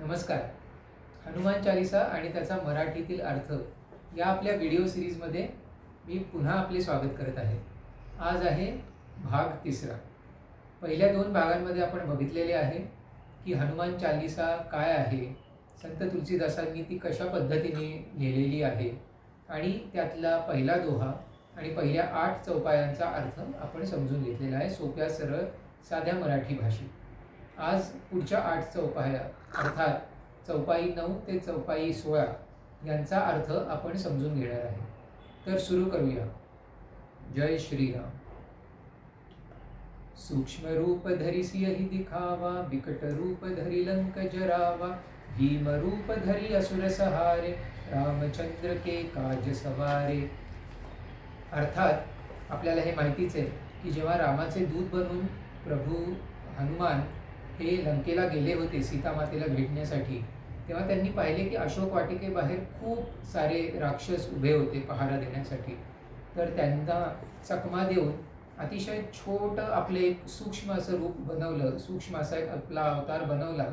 नमस्कार. हनुमान चालिसा आणि त्याचा मराठीतील अर्थ या आपल्या व्हिडिओ सिरीजमध्ये मी पुन्हा आपले स्वागत करत आहे. आज आहे भाग तिसरा. पहिल्या दोन भागांमध्ये आपण बघितलेले आहे की हनुमान चालिसा काय आहे संत तुलसीदासांनी ती कशा पद्धतीने लिहिलेली आहे आणि त्यातला पहिला दोहा आणि पहिल्या आठ चौपायांचा अर्थ आपण समजून घेतलेला आहे सोप्या सरळ साध्या मराठी भाषेत. आज पुढच्या आठ चौपाया अर्थात चौपाई नऊ ते चौपाई सोळा यांचा अर्थ आपण समजून घेणार आहे. तर सुरू करूया. जय श्रीराम. सूक्ष्म रूप धरी सियहि दिखावा बिकट रूप धरी लंक जरावा भीम रूप धरी असुर सहारे रामचंद्र के काज सवारे. अर्थात आपल्याला हे माहितीच आहे की जेव्हा रामाचे दूत बनून प्रभू हनुमान हे लंकेला गेले होते सीतामातेला भेटण्यासाठी तेव्हा त्यांनी पाहिले की अशोक वाटिकेबाहेर खूप सारे राक्षस उभे होते पहारा देण्यासाठी. तर त्यांना चकमा देऊन अतिशय छोटं आपले एक सूक्ष्म असं रूप बनवलं. सूक्ष्म असा एक आपला अवतार बनवला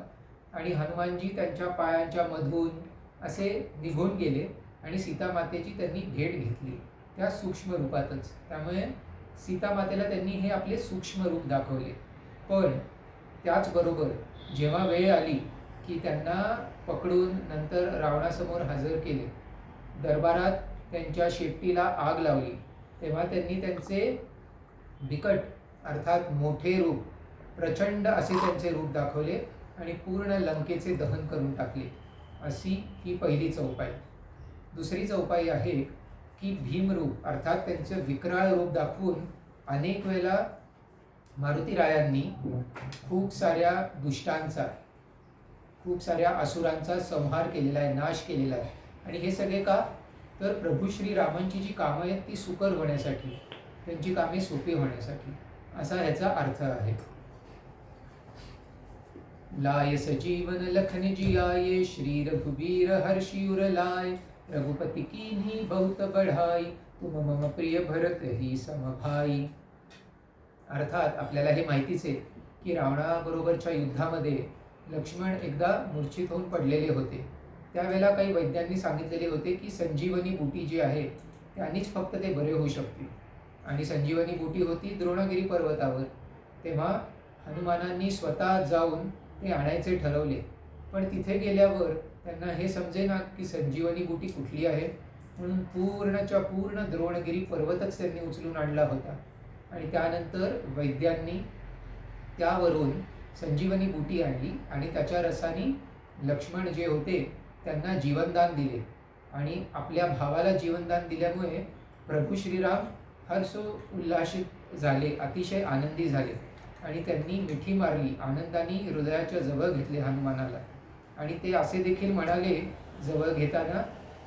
आणि हनुमानजी त्यांच्या पायांच्या मधून असे निघून गेले आणि सीतामातेची त्यांनी भेट घेतली त्या सूक्ष्म रूपातच. त्यामुळे सीतामातेला त्यांनी हे आपले सूक्ष्म रूप दाखवले. पण त्याचबरोबर जेव्हा वेळ आली की त्यांना पकडून नंतर रावणासमोर हजर केले. दरबारात त्यांच्या शेपटीला आग लावली. तेव्हा त्यांनी त्यांचे बिकट अर्थात मोठे रूप प्रचंड असे त्यांचे रूप दाखवले आणि पूर्ण लंकेचे दहन करून टाकले. अशी ही पहिली चौपाई. दुसरी चौपाई आहे की भीमरूप अर्थात त्यांचं विक्राळ रूप दाखवून अनेक वेळेला मारुतीरायांनी खूप साऱ्या दुष्टांचा खूप साऱ्या असुरांचा संहार केलेला आहे नाश केलेला आहे. आणि हे सगळे का? तर प्रभू श्रीरामांची जी कामं आहेत ती सुकर होण्यासाठी त्यांची कामे सोपी होण्यासाठी. असा ह्याचा अर्थ आहे. लाय सजीवन लखन जियाये श्री रघुबीर हर्षियुर लाय. रघुपती कीन्ही बहुत बढ़ाई तुम मम प्रिय भरत ही समभाई. अर्थात आपल्याला हे माहितीच आहे की रावणाबरोबरच्या युद्धामध्ये लक्ष्मण एकदा मूर्छित होऊन पडलेले होते. त्यावेळेला काही वैद्यांनी सांगितलेले होते की संजीवनी बुटी जी आहे त्यांनीच फक्त ते बरे होऊ शकतील. आणि संजीवनी बुटी होती द्रोणगिरी पर्वतावर. तेव्हा हनुमानांनी स्वतः जाऊन ते आणायचे ठरवले. पण तिथे गेल्यावर त्यांना हे समजेना की संजीवनी बुटी कुठली आहे? म्हणून पूर्णच्या पूर्ण द्रोणगिरी पर्वतच त्यांनी उचलून आणला होता. आणि त्यानंतर वैद्यांनी त्यावरून संजीवनी बुटी आणली आणि त्याच्या रसाने लक्ष्मण जे होते त्यांना जीवनदान दिले. आणि आपल्या भावाला जीवनदान दिल्यामुळे प्रभू श्रीराम हर्षो उल्लासित झाले अतिशय आनंदी झाले आणि त्यांनी मिठी मारली आनंदाने हृदयाच्या जवळ घेतले हनुमानाला. आणि ते असे देखील म्हणाले जवळ घेताना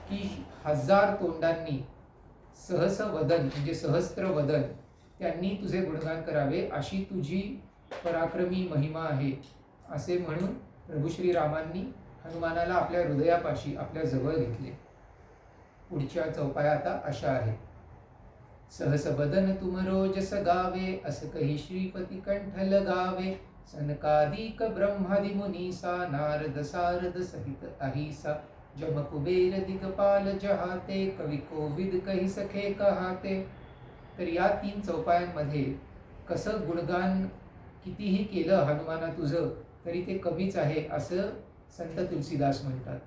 की हजार तोंडांनी सहस वदन म्हणजे सहस्त्र वदन त्यांनी तुझे गुणगान करावे अशी तुझी पराक्रमी महिमा आहे. असे म्हणून प्रभू श्रीरामांनी हनुमानाला आपल्या हृदयापाशी आपल्या जवळ घेतले. पुढच्या चौपाया आता अशा आहे सहस बदन तुम रोज गावे अस कही श्रीपती कंठ लगावे सनकादिक ब्रह्मादि मुनीसा नारद सारद सहित अहिसा. जम कुबेर दिगपाल जहाते कवि कोविद कही सखे कहाते. तर या तीन चौपायांमध्ये कसं गुणगान कितीही केलं हनुमाना तुझं तरी ते कमीच आहे असं संत तुलसीदास म्हणतात.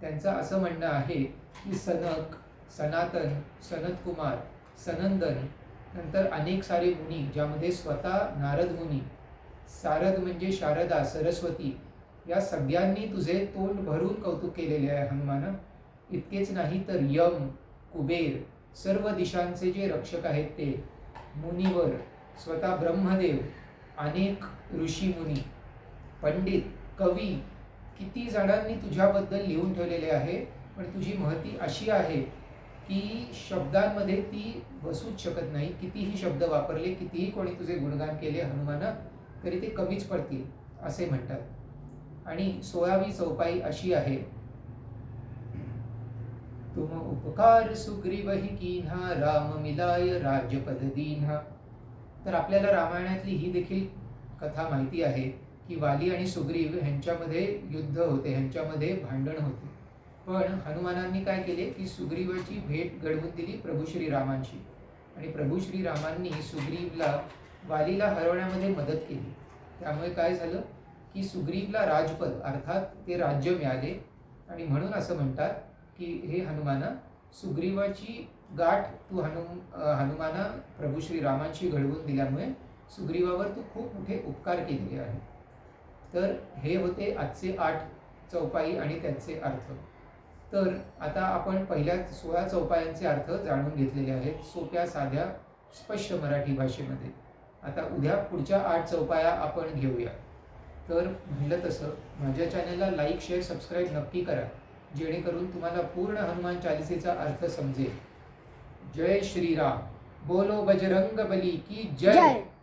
त्यांचं असं म्हणणं आहे की सनक सनातन सनतकुमार सनंदन नंतर अनेक सारे मुनी ज्यामध्ये स्वतः नारद मुनी सारद म्हणजे शारदा सरस्वती या सगळ्यांनी तुझे तोंड भरून कौतुक केलेले आहे हनुमान. इतकेच नाही तर यम कुबेर सर्व दिशांचे जे रक्षक आहेत ते मुनीवर स्वतः ब्रह्मदेव अनेक ऋषी मुनी पंडित कवी किती जणांनी तुझ्याबद्दल लिहून ठेवलेले आहे पण तुझी महती अशी आहे की शब्दांमध्ये ती बसूच शकत नाही. कितीही शब्द वापरले कितीही कोणी तुझे गुणगान केले हनुमाना तरी ते कमीच पडतील असे म्हणतात. आणि सोळावी चौपाई अशी आहे तुम उपकार सुग्रीवही कीन्हा राम मिलाय राजपद दीन्हा. तर आपल्याला रामायणातली ही देखील कथा माहिती आहे की वाली आणि सुग्रीव ह्यांच्यामध्ये युद्ध होते ह्यांच्यामध्ये भांडण होते. पण हनुमानांनी काय केले की सुग्रीवाची भेट घडवून दिली प्रभू श्रीरामांशी आणि प्रभू श्रीरामांनी सुग्रीवला वालीला हरवण्यामध्ये मदत केली. त्यामुळे काय झालं की सुग्रीवला राजपद अर्थात ते राज्य मिळाले. आणि म्हणून असं म्हणतात की हे हनुमाना सुग्रीवाची गाठ तू हनुम हनुमाना प्रभू श्रीरामांशी घडवून दिल्यामुळे सुग्रीवावर तू खूप मोठे उपकार केलेले आहे तर हे होते आजचे आठ चौपाई आणि त्यांचे अर्थ. तर आता आपण पहिल्या सोळा चौपायांचे अर्थ जाणून घेतलेले आहेत सोप्या साध्या स्पष्ट मराठी भाषेमध्ये. आता उद्या पुढच्या आठ चौपाया आपण घेऊया. तर म्हणलं तसं माझ्या चॅनलला लाईक शेअर सबस्क्राईब नक्की करा. जेणेकरून तुम्हाला पूर्ण हनुमान चालिसेचा अर्थ समजेल. जय श्रीराम. बोलो बजरंग बली की जय. जय.